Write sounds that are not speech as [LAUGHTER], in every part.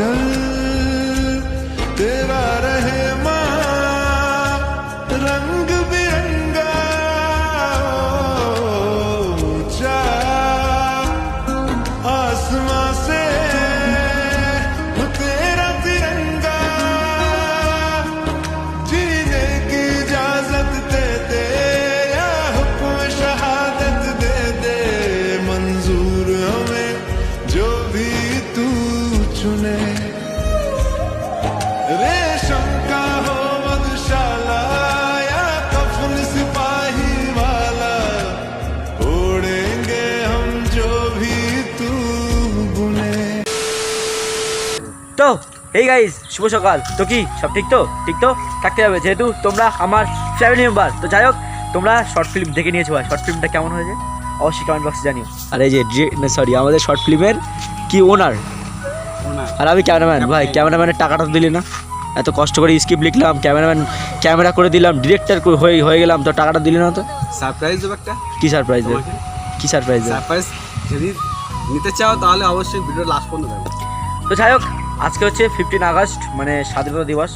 sun. এই guys শুভ সকাল। তো কি সব ঠিক তো? ঠিক তো? থাকতে হবে যেহেতু তোমরা আমার ফ্যামিলি মেম্বার তো যাই হোক তোমরা শর্ট ফিল্ম দেখে নিয়েছো ভাই। শর্ট ফিল্মটা কেমন হয়েছে? অবশ্যই কমেন্ট বক্সে জানিও। আর এই যে সরি আমাদের শর্ট ফিল্মের কি ওনার আর আমি ক্যামেরাম্যান ভাই ক্যামেরাম্যানের টাকাটা তো দিলি না। এত কষ্ট করে স্ক্রিপ্ট লিখলাম ক্যামেরাম্যান ক্যামেরা করে দিলাম ডিরেক্টর হয়ে হয়ে গেলাম তো টাকাটা দিলি না তো? সারপ্রাইজ দেবো একটা? কি সারপ্রাইজ তোমাকে? কি সারপ্রাইজ সারপ্রাইজ যদি নিতে চাও তাহলে অবশ্যই ভিডিও লাস্ট পর্যন্ত দেখো। তো যাই হোক আজকে হচ্ছে ফিফটিন আগস্ট মানে স্বাধীনতা দিবস।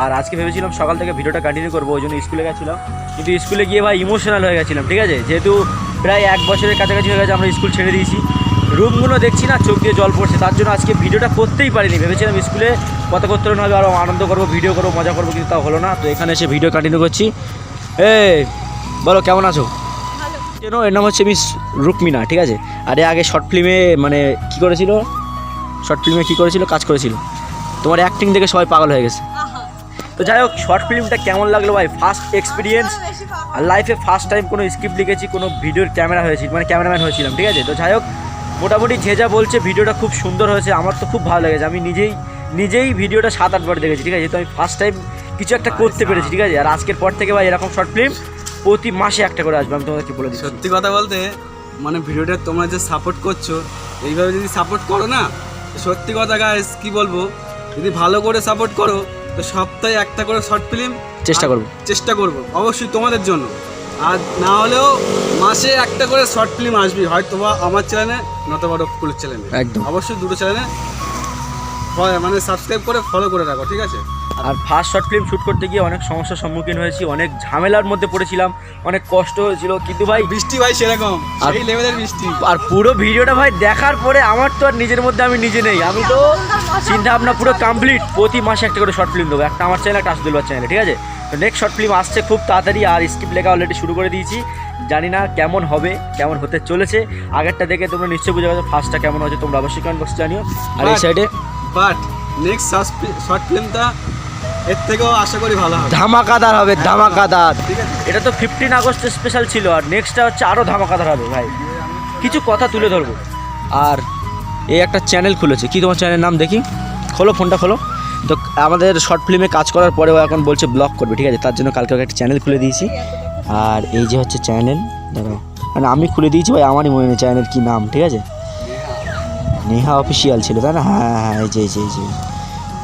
আর আজকে ভেবেছিলাম সকাল থেকে ভিডিওটা কন্টিনিউ করব ওই জন্য স্কুলে গেছিলাম। কিন্তু স্কুলে গিয়ে ভাই ইমোশনাল হয়ে গেছিলাম ঠিক আছে? যেহেতু প্রায় এক বছরের কাছাকাছি হয়ে গেছে আমরা স্কুল ছেড়ে দিয়েছি। রুমগুলো দেখছি না চোখ দিয়ে জল পড়ছে তার জন্য আজকে ভিডিওটা করতেই পারিনি। ভেবেছিলাম স্কুলে কথা করতে হবে আরও আনন্দ করব ভিডিও করব মজা করব কিন্তু তা হলো না। তো এখানে এসে ভিডিও কন্টিনিউ করছি। এ বলো কেমন আছো? কেন এর নাম হচ্ছে মিস রুকমিনা ঠিক আছে? আরে আগে শর্ট ফিল্মে মানে কি করেছিল? শর্ট ফিল্মে কী করেছিল? কাজ করেছিল। তোমার অ্যাক্টিং দেখে সবাই পাগল হয়ে গেছে। তো যাই হোক শর্ট ফিল্মটা কেমন লাগল ভাই? ফার্স্ট এক্সপিরিয়েন্স আর লাইফে ফার্স্ট টাইম কোনো স্ক্রিপ্ট লিখেছি কোনো ভিডিওর ক্যামেরা হয়েছি মানে ক্যামেরাম্যান হয়েছিলাম ঠিক আছে? তো যাই হোক মোটামুটি যে যা বলছে ভিডিওটা খুব সুন্দর হয়েছে। আমার তো খুব ভালো লেগেছে। আমি নিজেই নিজেই ভিডিওটা সাত আটবার দেখেছি ঠিক আছে? তো আমি ফার্স্ট টাইম কিছু একটা করতে পেরেছি ঠিক আছে? আর আজকের পর থেকে ভাই এরকম শর্ট ফিল্ম প্রতি মাসে একটা করে আসবে। আমি তোমাদেরকে বলে দিচ্ছি। সত্যি কথা বলতে মানে ভিডিওটা তোমরা যে সাপোর্ট করছ এইভাবে যদি সাপোর্ট করো না সত্যি কথা গাইস কি বলব যদি ভালো করে সাপোর্ট করো তো সপ্তাহে একটা করে শর্ট ফিল্ম চেষ্টা করব। চেষ্টা করব অবশ্যই তোমাদের জন্য আর না হলেও মাসে একটা করে শর্ট ফিল্ম আসবে হয়তো বা আমার চ্যানেলে নতবা রফকুলের চ্যানেলে একদম। অবশ্যই দুটো চ্যানেলে মানে সাবস্ক্রাইব করে ফলো করে রাখো ঠিক আছে আর ফার্স্ট শর্ট ফিল্ম শ্যুট করতে গিয়ে অনেক সমস্যার সম্মুখীন হয়েছি অনেক ঝামেলার মধ্যে পড়েছিলাম অনেক কষ্ট হয়েছিল। কিন্তু ভাই বৃষ্টি ভাই সেরকম আর- সেই লেভেলের বৃষ্টি। আর পুরো ভিডিওটা ভাই দেখার পরে আমার তো আর নিজের মধ্যে আমি নিজে নেই। আমি তো চিন্তা ভাবনা পুরো কমপ্লিট প্রতি মাসে একটা করে শর্ট ফিল্ম দেবো। একটা আমার চ্যানেল একটা আসদুল্লার চ্যানেলে ঠিক আছে? তো নেক্সট শর্ট ফিল্ম আসছে খুব তাড়াতাড়ি আর স্ক্রিপ্ট লেখা অলরেডি শুরু করে দিয়েছি। জানি না কেমন হবে কেমন হতে চলেছে। আগেরটা দেখে তোমরা নিশ্চয়ই বুঝে গেছো ফার্স্টটা কেমন হয়েছে তোমরা অবশ্যই কমেন্ট বক্সে জানিও। আর এই সাইডে বাট নেক্সট শর্ট ফিল্মটা এর থেকেও আশা করি ভালো হবে। ধামাকাদার হবে ধামাকাদার। এটা তো ফিফটিন আগস্টের স্পেশাল ছিল আর নেক্সটটা হচ্ছে আরও ধামাকাদার হবে ভাই। কিছু কথা তুলে ধরবো। আর এই একটা চ্যানেল খুলেছে। কি তোমার চ্যানেলের নাম দেখি? খোলো ফোনটা খোলো। তো আমাদের শর্ট ফিল্মে কাজ করার পরেও এখন বলছে ব্লগ করবে ঠিক আছে? তার জন্য কালকে একটা চ্যানেল খুলে দিয়েছি। আর এই যে হচ্ছে চ্যানেল দেখো। মানে আমি খুলে দিয়েছি ভাই আমারই মনে নেই চ্যানেলের কী নাম ঠিক আছে? নেহা অফিসিয়াল ছিল তাই না? হ্যাঁ হ্যাঁ হ্যাঁ এই যে এই যে এই যে।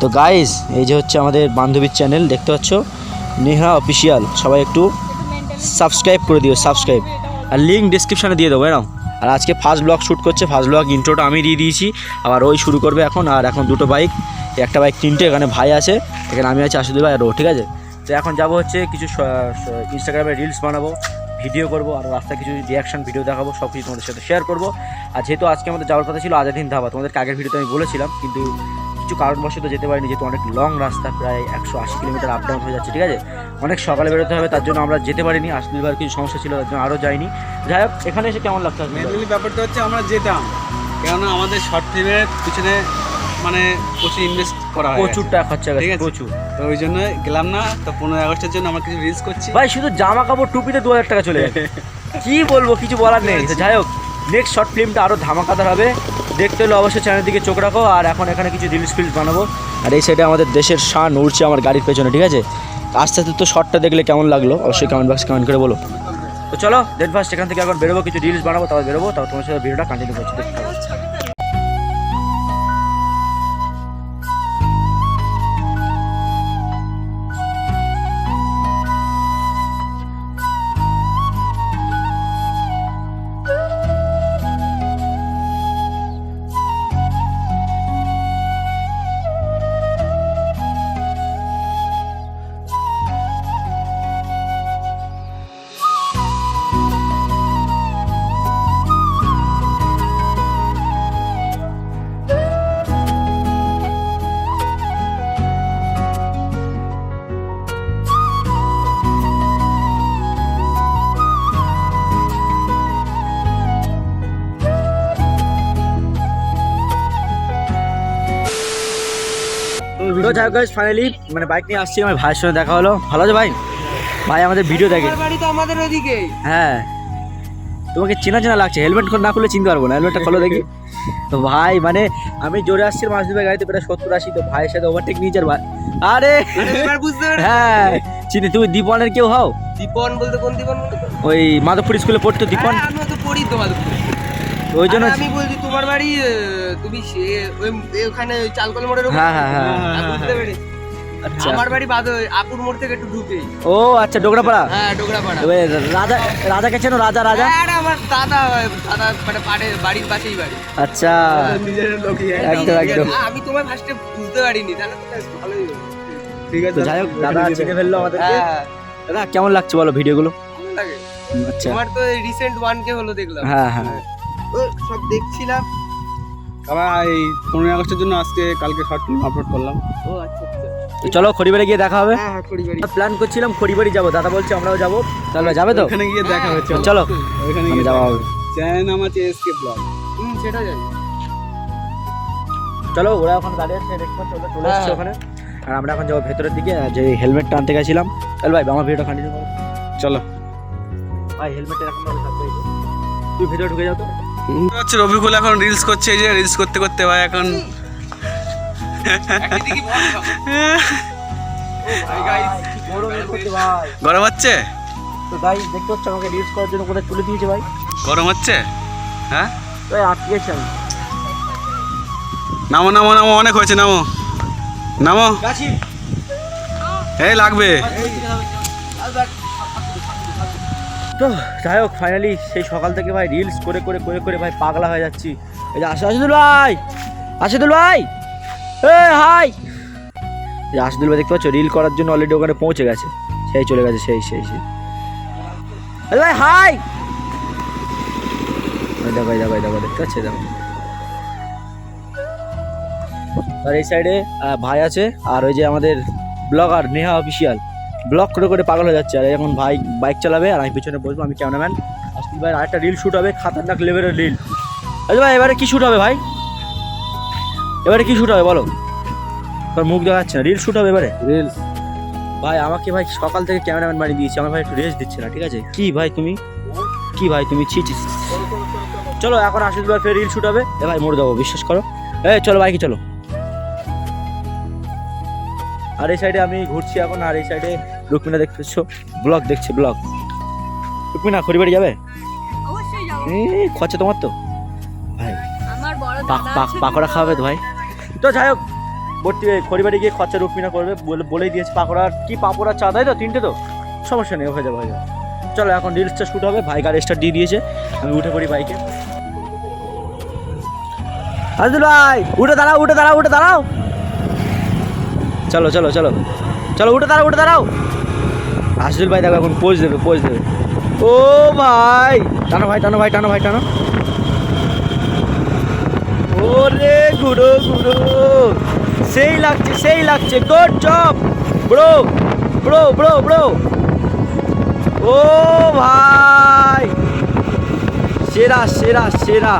তো গাইস এই যে হচ্ছে আমাদের বান্ধবীর চ্যানেল দেখতে পাচ্ছ? নেহা অফিসিয়াল সবাই একটু সাবস্ক্রাইব করে দিও সাবস্ক্রাইব আর লিঙ্ক ডিসক্রিপশানে দিয়ে দেবো এরকম আর আজকে ফার্স্ট ব্লগ শ্যুট করছে ফার্স্ট ব্লগ ইন্ট্রোটা আমি দিয়ে দিয়েছি। আবার ওই শুরু করবে এখন, আর এখন দুটো বাইক একটা বাইক তিনটে, এখানে ভাই আছে, এখানে আমি আছি আশুদি ভাই আর ও, ঠিক আছে? তো এখন যাব হচ্ছে কিছু ইনস্টাগ্রামে রিলস বানাবো। ভিডিও করব আর রাস্তায় কিছু রিয়াকশন ভিডিও দেখাবো সব কিছু তোমাদের সাথে শেয়ার করব। আর যেহেতু আজকে আমাদের যাওয়ার কথা ছিল আজাদিন ধাবা, তোমাদেরকে আগের ভিডিওতে আমি বলেছিলাম, কিন্তু কিছু কারণবশত যেতে পারিনি, যেহেতু অনেক লং রাস্তা, প্রায় একশো আশি কিলোমিটার আপ ডাউন হয়ে যাচ্ছে, ঠিক আছে? অনেক সকালে বেরোতে হবে, তার জন্য আমরা যেতে পারিনি আসবিবার কিছু সমস্যা ছিল, তার জন্য আরও যাইনি। যাই হোক, এখানে এসে কেমন মেনলি ব্যাপারটা হচ্ছে আমরা যেতাম, কেননা আমাদের শর্ট ফিল্মের পিছনে মানে প্রচুর ইনভেস্ট করা হয় প্রচুর টাকা খরচা ঠিক গেছে আছে। প্রচুর। তো ওই জন্য গেলাম না তো পনেরোই আগস্টের জন্য আমরা কিছু রিলস করছি। ভাই শুধু জামা কাপড় টুপিতে দু হাজার টাকা চলে যাবে [LAUGHS] কি বলব কিছু বলার নেই। যাই হোক নেক্সট শর্ট ফিল্মটা আরও ধামাকাদার হবে। দেখতে হলে অবশ্যই চ্যানেলের দিকে চোখ রাখো। আর এখন এখানে কিছু রিলস ফিল্স বানাবো। আর এই সাইডে আমাদের দেশের শান উড়ছে আমার গাড়ির পেছনে ঠিক আছে? আস্তে আস্তে তো শর্টটা দেখলে কেমন লাগল অবশ্যই কমেন্ট বক্সে কমেন্ট করে বলো। তো চলো দেন ফার্স্ট এখান থেকে এখন বেরোবো কিছু রিলস বানাবো তারপর বেরোবো তারপর তোমার সাথে ভিডিওটা কন্টিনিউ করছি। দেখতে যাই হোক ফাইনালি মানে বাইক নিয়ে আসছি আমার ভাইয়ের সঙ্গে দেখা হলো। ভালো আছে ভাই? ভাই আমাদের ভিডিও দেখে। বাড়ি তো আমাদের ওদিকে হ্যাঁ। তোমাকে চেনা চেনা লাগছে হেলমেট না খুলে চিনতে পারব না হেলমেটটা খোলো দেখি। তো ভাই মানে আমি জোরে আসছি মাছ দিবে গাড়িতে প্রায় সত্তর আশি তো ভাইয়ের সাথে ওভারটেক নিয়েছে আর ভাই। আরে! বুঝতে হ্যাঁ চিনি তুমি দীপনের কেউ হও? দীপন বলতে কোন দীপন ওই মাধবপুর স্কুলে পড়তো দীপন? হ্যাঁ, তো পড়ি তোমার ওই জন্য আমি বলছি তোমার বাড়ি তুমি সে ওই ওখানে ওই চালকল মোড়ের ওখানে? হ্যাঁ, হ্যাঁ, হ্যাঁ, হ্যাঁ, বুঝতে পেরেছি। আচ্ছা। আমার বাড়ি বাদ আপুর মোড় থেকে একটু ঢুকে। ও আচ্ছা ডোগরাপাড়া? হ্যাঁ ডোগরাপাড়া। রাজা চেনো রাজা রাজা? হ্যাঁ, আরে আমার দাদা দাদা মানে পাড়ে বাড়ির পাশেই বাড়ি। আচ্ছা। নিজের লোকই একদম। একদম আমি তোমার ফার্স্টে বুঝতে পারিনি তাহলে তো ভালোই ঠিক তো যাই হোক দাদা চিনে ফেলল আমাদেরকে। হ্যাঁ দাদা কেমন লাগছে বলো ভিডিওগুলো? ভালো লাগে। আচ্ছা। তোমার তো রিসেন্ট ওয়ান কে হলো দেখলাম। হ্যাঁ হ্যাঁ। তো সব দেখছিলাম। আবার এই পনেরোই আগস্টের জন্য আজকে কালকে শর্ট ফিল্ম আপলোড করলাম। ও আচ্ছা আচ্ছা। তো চলো খড়িবাড়ি গিয়ে দেখা হবে। হ্যাঁ হ্যাঁ করি প্ল্যান করছিলাম খড়িবাড়ি যাব। দাদা বলছে আমরাও যাব। তাহলে যাবে তো? ওখানে গিয়ে দেখা হচ্ছে। চলো। ওখানে গিয়ে যাওয়া হবে। চ্যানেল নাম আছে এসকে ব্লগ। হুম সেটা জানি চলো ওরা এখন দাঁড়িয়ে আছে ওরা চলে এসছে হ্যাঁ। ওখানে। আর আমরা এখন যাব ভেতরের দিকে আর যে হেলমেটটা আনতে গেছিলাম। তাহলে ভাই আমার ভিডিওটা কন্টিনিউ করো। চলো। ভাই হেলমেট এরকম ভাবে থাকবে তুই ভেতরে ঢুকে যাও তো। হচ্ছে রবিকুল এখন রিলস করছে এই যে রিলস করতে করতে ভাই এখন গরম হচ্ছে তো ভাই দেখতে হচ্ছে আমাকে রিলস করার জন্য কোথায় তুলে দিয়েছে ভাই গরম হচ্ছে হ্যাঁ ভাই আটকেছি আমি নামো নামো নামো অনেক হয়েছে নামো নামো এই লাগবে তো যাই হোক ফাইনালি সেই সকাল থেকে ভাই রিলস করে করে করে করে ভাই পাগলা হয়ে যাচ্ছি। এই যে আসে আসিদুল ভাই! আসিদুল ভাই! এ হাই আসিদুল ভাই দেখতে পাচ্ছ রিল করার জন্য অলরেডি ওখানে পৌঁছে গেছে। সেই চলে গেছে, সেই সেই সেই। ভাই হাই দেখো দেখো দেখো, দেখতে পাচ্ছি দেখো। আর এই সাইডে ভাই আছে, আর ওই যে আমাদের ব্লগার নেহা অফিসিয়াল ব্লগ করে করে পাগল হয়ে যাচ্ছে। আর এখন ভাই বাইক চালাবে আর আমি পিছনে বসবো আমি ক্যামেরাম্যান। আসতে ভাই আরেকটা রিল শ্যুট হবে খাতারনাক লেভেলের রিল আচ্ছা ভাই এবারে কী শ্যুট হবে ভাই? এবারে কী শ্যুট হবে বলো? তোর মুখ দেখা যাচ্ছে না রিল শ্যুট হবে এবারে? রিলস ভাই আমাকে ভাই সকাল থেকে ক্যামেরাম্যান বানিয়ে দিয়েছে আমার ভাই একটু রেস্ট দিচ্ছে না ঠিক আছে? কি ভাই তুমি? কি ভাই তুমি? ছি ছি। চলো এখন আসিস ভাই ফের রিল শ্যুট হবে। এ ভাই মরে যাব বিশ্বাস করো। এই চলো বাইকে চলো? আর এই সাইডে আমি ঘুরছি এখন আর এই সাইডে রুকমিনা দেখতেছো। ব্লগ দেখছে ব্লগ রুকমিনা খড়িবাড়ি যাবে? খরচা তোমার তো। ভাই পাকোড়া খাওয়াবে তো ভাই। তো যাই হোক ভর্তি খড়িবাড়ি গিয়ে খরচা রুকমিনা করবে বলে বলেই দিয়েছে পাকোড়ার কি পাপড়ার চা দেয় তো? তিনটে তো? সমস্যা নেই হয়ে যাবে হয়ে যাবে। চলো এখন রিলসটা শ্যুট হবে। ভাই গাড়ি স্টার্ট দিয়ে দিয়েছে। আমি উঠে পড়ি বাইকে আজদুল ভাই উঠে দাঁড়াও উঠে দাঁড়াও উঠে দাঁড়াও। চলো চলো চলো। চলো, উঠে দাঁড়াও উঠে দাঁড়াও। আসদুল ভাই দেখো এখন পোজ দেবে পোজ দেবে। ও ভাই, টানো ভাই টানো ভাই টানো ভাই, টানো। ওরে গুড়ো গুড়ো সেই লাগছে সেই লাগছে। Good job bro bro bro bro ও ভাই। সেরা সেরা সেরা।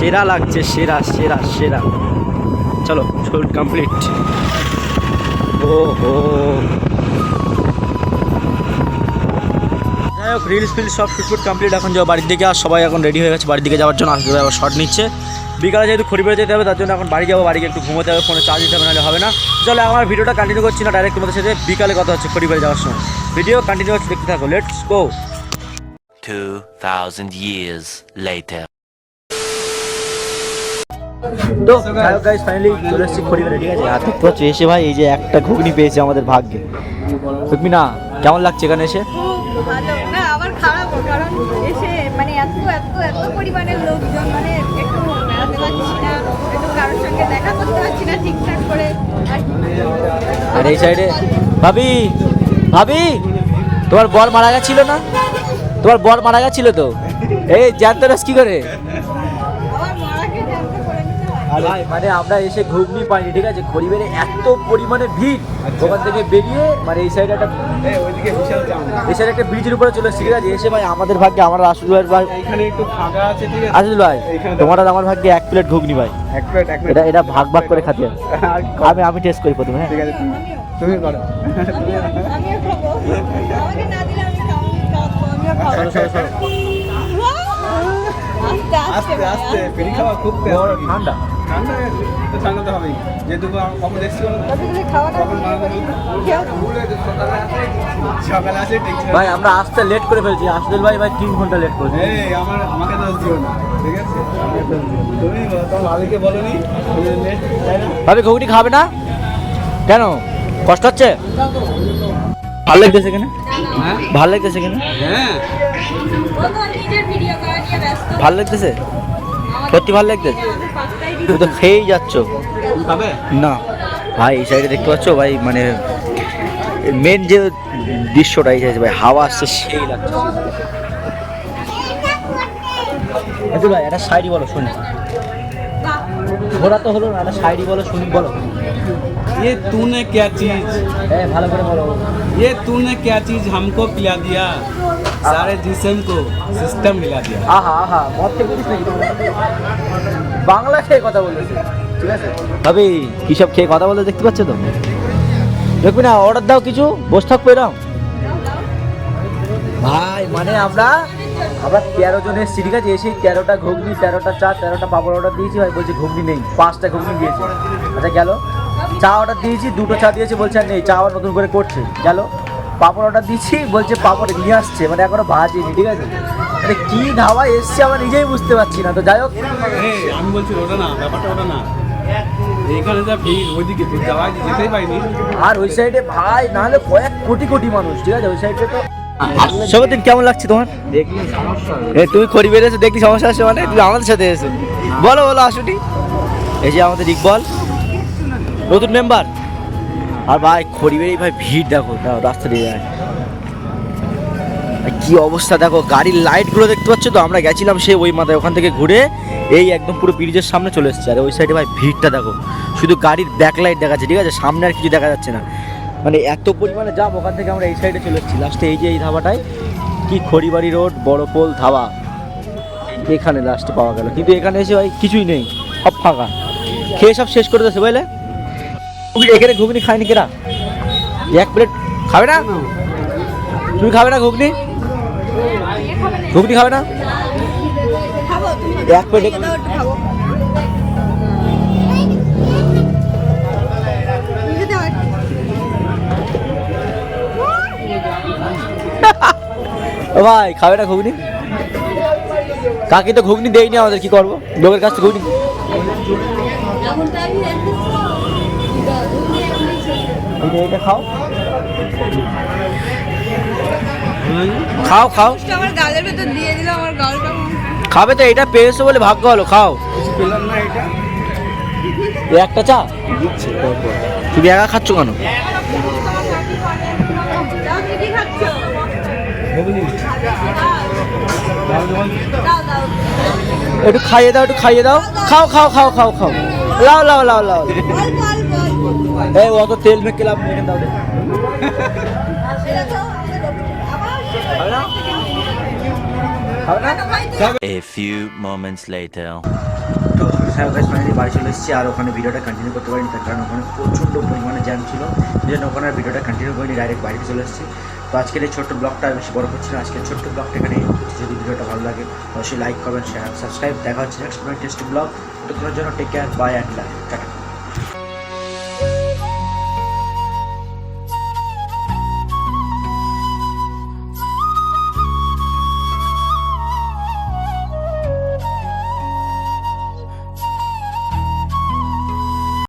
সেরা লাগছে সেরা সেরা সেরা। চলো শুট কমপ্লিট ও হো যাই হোক রিলস ফিলস সব শুট কমপ্লিট এখন যাব বাড়ির দিকে আর সবাই এখন রেডি হয়ে গেছে বাড়ির দিকে যাওয়ার জন্য। আসবে আবার শর্ট নিচ্ছে। বিকালে যেহেতু খড়িবাড়ি যেতে হবে তার জন্য এখন বাড়ি যাব বাড়িকে একটু ঘুমোতে হবে ফোনে চার্জ দিতে হবে নাহলে হবে না। চলো আমার ভিডিওটা কন্টিনিউ করছি না ডাইরেক্ট তোমাদের সাথে বিকালে কথা হচ্ছে খড়িবাড়ি যাওয়ার সময়। ভিডিও কন্টিনিউ হচ্ছে দেখতে থাকো। Let's go 2,000 years later. তো গাইস ফাইনালি চলে এসেছি খড়িবাড়ি ঠিক আছে? আর দেখতে পাচ্ছ এসে ভাই এই যে একটা ঘুগনি পেয়েছে আমাদের ভাগ্যে। না কেমন লাগছে এখানে এসে? ভালো। না আমার খারাপও কারণ এসে মানে এত এত এত পরিমাণের লোকজন মানে একটু বেড়াতে পারছি না একটু কারোর সঙ্গে দেখা করতে পারছি না ঠিকঠাক করে। আর আর এই সাইডে ভাবি ভাবি তোমার বর মারা গেছিল না? তোমার বর মারা গেছিল তো? এই জ্যান্ত রস কি করে আমার মরাকে জানতে করে নিতে হয় আর ভাই মানে আমরা এসে ঘুগনি পাইনি ঠিক আছে খড়িবেড়ে এত পরিমাণে ভিড় ওখান থেকে বেরিয়ে মানে এই সাইডে একটা এই সাইডে একটা ব্রিজের উপরে চলে এসেছি ঠিক আছে এসে ভাই আমাদের ভাগ্যে আমার আসুদ ভাই ভাই এইখানে একটু ফাঁকা আছে ঠিক আছে আসুদ ভাই তোমার আর আমার ভাগ্যে এক প্লেট ঘুগনি ভাই এক প্লেট এক প্লেট এটা এটা ভাগ ভাগ করে খাতে। আমি আমি টেস্ট করি প্রথমে হ্যাঁ ঠিক আছে তুমি তুমি করো আমিও খাব আমাকে না দিলে আমি খাব খাব আমিও খাব সরো সরো সরো আস্তে আস্তে ফেরি খাওয়া খুব ঠান্ডা ঠান্ডা তো ঠান্ডা তো হবেই। যেহেতু কখন সকালে আসে ভাই আমরা আসতে লেট করে ফেলছি। আসদুল ভাই ভাই তিন ঘণ্টা লেট করেছি। এই আমার আমাকে দোষ দিও না ঠিক আছে? আমাকে দোষ দিও না। তুমি তোমার ভাবিকে বলনি লেট তাই না? ভাবি ঘুগনি খাবে না? কেন? কষ্ট হচ্ছে? ভালো লাগতেছে এখানে হ্যাঁ? ভালো লাগতেছে এখানে হ্যাঁ। ও তো নিজের ভিডিও করা নিয়ে ব্যস্ত। ভালো লাগতেছে? সত্যি ভালো লাগতেছে? তুমি তো খেয়েই যাচ্ছ তুমি খাবে না ভাই এই সাইডে দেখতে পাচ্ছ ভাই মানে মেন যে দৃশ্যটা এই সাইডে ভাই হাওয়া আসছে সেই লাগছে আচ্ছা ভাই একটা শাড়ি বলো শুনি ঘোরা তো হলো না একটা শাড়ি বলো শুনি বলো ये तूने क्या चीज হ্যাঁ ভালো করে বলো ये तूने क्या चीज हमको पिला दिया सारे जिस्म को सिस्टम मिला दिया আহা আহা মদ থেকে বলিস নাকি বাংলা খেয়ে কথা বলেছে ঠিক আছে তবে কি সব খেয়ে কথা বলে দেখতে পাচ্ছ তো দেখবি না অর্ডার দাও কিছু বসে থাকবো এরম ভাই মানে আমরা আমরা তেরো জন এসেছি ঠিক আছে এসে তেরোটা ঘুগনি তেরোটা চা তেরোটা পাপড় অর্ডার দিয়েছি ভাই বলছে ঘুগনি নেই পাঁচটা ঘুগনি দিয়েছে আচ্ছা গেল চা অর্ডার দিয়েছি দুটো চা দিয়েছে বলছে আর নেই চা আবার নতুন করে করছে গেল পাপড় অর্ডার দিয়েছি বলছে পাপড় নিয়ে আসছে মানে এখনও ভাজিনি ঠিক আছে? মানে কি ধাওয়া এসছে আমার নিজেই বুঝতে পারছি না তো যাই হোক। আমি বলছি ওটা না ব্যাপারটা ওটা না। এখানে যা ভিড় ওইদিকে যেতেই আর ওই সাইডে ভাই নাহলে কয়েক কোটি কোটি মানুষ ঠিক আছে? ওই সাইডে তো সবদিন কেমন লাগছে তোমার? দেখলি সমস্যা এ তুমি খড়ি দেখলি সমস্যা আছে মানে? তুমি আমাদের সাথে এসো। বলো বলো আসুটি। এই যে আমাদের ইকবল। নতুন মেম্বার আর ভাই খড়ি ভাই ভিড় দেখো রাস্তা দিয়ে যায়। কি অবস্থা দেখো, গাড়ির লাইটগুলো দেখতে পাচ্ছ তো? আমরা গেছিলাম সে ওই মাথায়, ওখান থেকে ঘুরে এই একদম পুরো ব্রিজের সামনে চলে এসেছে। আর ওই সাইডে ভাই ভিড়টা দেখো, শুধু গাড়ির ব্যাক লাইট দেখা যাচ্ছে ঠিক আছে? সামনে আর কিছু দেখা যাচ্ছে না। মানে এত পরিমাণে জাম ওখান থেকে আমরা এই সাইডে চলে এসেছি। লাস্টে এই যে এই ধাবাটায়, কি খড়িবাড়ি রোড বড় পোল, ধাবা। এখানে লাস্টে পাওয়া গেল। কিন্তু এখানে এসে ভাই কিছুই নেই, সব ফাঁকা। খেয়ে সব শেষ করে দিয়েছে, বুঝলে? ঘুগনি- এখানে ঘুগনি খায়নি কেরা? এক প্লেট খাবে না? তুমি খাবে না ঘুগনি? ঘুগনি খাবে না? এক প্লেট ভাই, খাবে না ঘুগনি? কাকি তো ঘুগনি দেয়নি আমাদের, কি করব? লোকের কাছ থেকে ঘুগনি এইটা এইটা খাও খাও খাও। তো আমার গালের ভেতর দিয়ে দিল আমার গালটা। খাবে তো এটা পেয়েছ বলে ভাগ্য হলো খাও। পেলাম না এটা। একটা চা? তুমি একা খাচ্ছ কেন? দাও কি কি খাচ্ছ ঘুগনি দাও দাও একটু খাইয়ে দাও একটু খাইয়ে দাও। খাও খাও খাও খাও খাও। লাও লাও লাও লাও। এই অত তেল মেখে লাভ মেখে দাও A few moments later. তো গাইস ফাইনালি বাড়ি চলে এসেছি আর ওখানে ভিডিওটা কন্টিনিউ করতে পারিনি তার কারণ ওখানে প্রচণ্ড পরিমাণে জ্যাম ছিল। সেই জন্য ওখানে ভিডিওটা কন্টিনিউ করিনি ডাইরেক্ট বাড়িতে চলে এসেছি। তো আজকের এই ছোট্ট ব্লগটা আর বেশি বড় করছি না আজকের ছোট্ট ব্লগটা এখানে যদি ভিডিওটা ভালো লাগে অবশ্যই লাইক করবেন শেয়ার সাবস্ক্রাইব দেখা হচ্ছে নেক্সট টেস্ট ব্লগ ততক্ষণের জন্য take care bye and like tata.